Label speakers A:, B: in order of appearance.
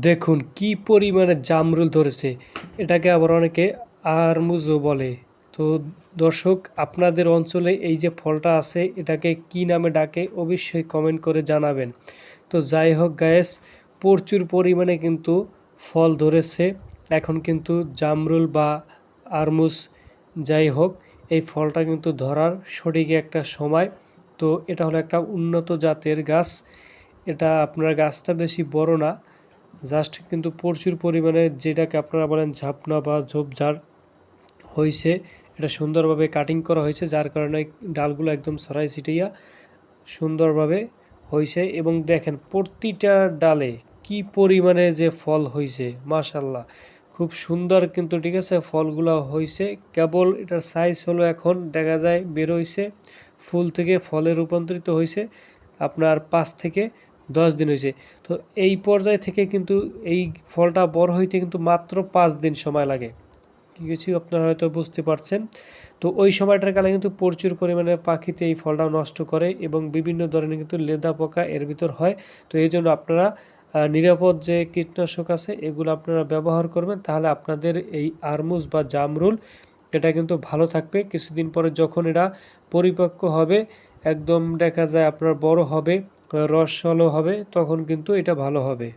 A: দেখুন কি পরিমাণে জামরুল ধরেছে। এটাকে আবার অনেকে আরমুজও বলে। তো দর্শক, আপনাদের অঞ্চলে এই যে ফলটা আছে, এটাকে কি নামে ডাকে অবশ্যই কমেন্ট করে জানাবেন। তো যাই হোক গায়েস প্রচুর পরিমাণে কিন্তু ফল ধরেছে। এখন কিন্তু জামরুল বা আরমুজ যাই হোক, এই ফলটা কিন্তু ধরার সঠিক একটা সময়। তো এটা হলো একটা উন্নত জাতের গাছ। এটা আপনার গাছটা বেশি বড় না জাস্ট কিন্তু প্রচুর পরিমাণে যেটাকে আপনারা বলেন ঝাপনা বা ঝোপঝাড় হয়েছে এটা সুন্দরভাবে কাটিং করা হয়েছে যার কারণে ডালগুলো একদম সরাই ছিটিয়া সুন্দরভাবে হয়েছে এবং দেখেন প্রতিটা ডালে কি পরিমাণে যে ফল হয়েছে মাশাল্লাহ খুব সুন্দর কিন্তু ঠিক আছে ফলগুলো হয়েছে কেবল এটার সাইজ হলো এখন, দেখা যায় বের হয়েছে ফুল থেকে ফলে রূপান্তরিত হয়েছে আপনার পাঁচ থেকে দশ দিন হয়েছে। তো এই পর্যায় থেকে কিন্তু এই ফলটা বড় হইতে কিন্তু মাত্র পাঁচ দিন সময় লাগে। কিছু আপনারা হয়তো বুঝতে পারছেন? তো ওই সময়টার কালে কিন্তু প্রচুর পরিমাণে পাখিতে এই ফলটা নষ্ট করে এবং বিভিন্ন ধরনের কিন্তু লেদা পোকা এর ভিতর হয়। তো এই জন্য আপনারা নিরাপদ যে কীটনাশক আছে, এগুলো আপনারা ব্যবহার করবেন। তাহলে আপনাদের এই আরমুজ বা জামরুল, এটা কিন্তু ভালো থাকবে। কিছুদিন পরে যখন এটা পরিপক্ক হবে, একদম দেখা যায় আপনার বড় হবে। রস হবে তখন কিন্তু এটা ভালো হবে।